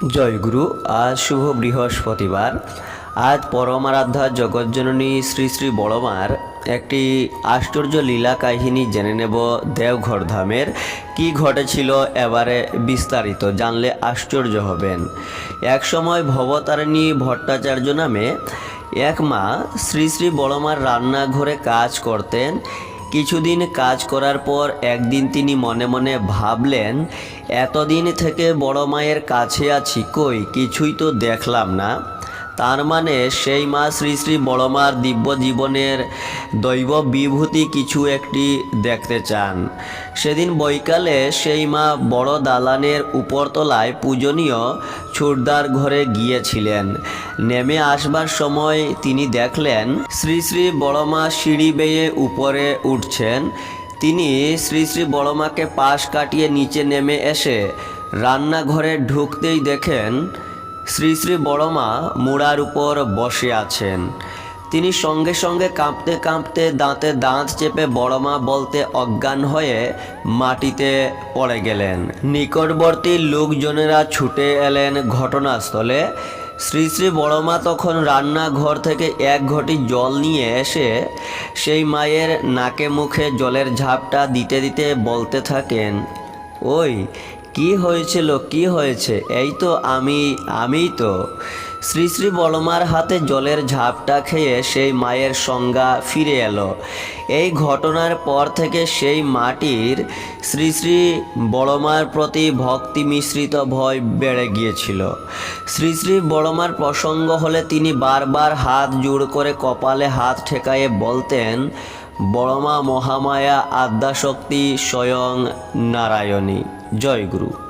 জয়গুরু আজ শুভ বৃহস্পতিবার। আজ পরমারাধ্যা জগজ্জননী শ্রী শ্রী বড়মার একটি আশ্চর্য লীলা কাহিনী জেনে নেব দেওঘর ধামের। কী ঘটেছিল এবারে বিস্তারিত জানলে আশ্চর্য হবেন। একসময় ভবতারিণী ভট্টাচার্য নামে এক মা শ্রী শ্রী বড়মার রান্নাঘরে কাজ করতেন। কিছুদিন কাজ করার পর একদিন তিনি মনে মনে ভাবলেন, এতদিন থেকে বড় মায়ের কাছে আছি, কই? কিছুই তো দেখলাম না। তার মানে সেই মা শ্রী শ্রী বড়মার দিব্য জীবনের দৈব বিভূতি কিছু একটি দেখতে চান। সেদিন বৈকালে সেই মা বড় দালানের উপরতলায় পূজনীয় ছুটদার ঘরে গিয়েছিলেন। নেমে আসবার সময় তিনি দেখলেন, শ্রী শ্রী বড়মা সিঁড়ি বেয়ে উপরে উঠছেন। তিনি শ্রী শ্রী বড়মাকে পাশ কাটিয়ে নিচে নেমে এসে রান্নাঘরে ঢুকতেই দেখেন শ্রী শ্রী বড়মা মুড়ার উপর বসে আছেন। তিনি সঙ্গে সঙ্গে কাঁপতে কাঁপতে দাঁতে দাঁত চেপে বড়মা বলতে অজ্ঞান হয়ে মাটিতে পড়ে গেলেন। নিকটবর্তী লোকজনেরা ছুটে এলেন ঘটনাস্থলে। শ্রী শ্রী বড়মা তখন রান্নাঘর থেকে এক ঘটি জল নিয়ে এসে সেই মায়ের নাকে মুখে জলের ঝাপটা দিতে দিতে বলতে থাকেন, ওই কি হয়েছিল, কি হয়েছে? এই তো আমি আমিই তো। শ্রী শ্রী বলমার হাতে জলের ঝাপটা খেয়ে সেই মায়ের সংজ্ঞা ফিরে এলো। এই ঘটনার পর থেকে সেই মাটির শ্রী শ্রী বড়মার প্রতি ভক্তি মিশ্রিত ভয় বেড়ে গিয়েছিল। শ্রী শ্রী বড়মার প্রসঙ্গ হলে তিনি বারবার হাত জোড় করে কপালে হাত ঠেকায়ে বলতেন বড়মা মহামায়া আদ্যাশক্তি স্বয়ং নারায়ণী। জয় গুরু।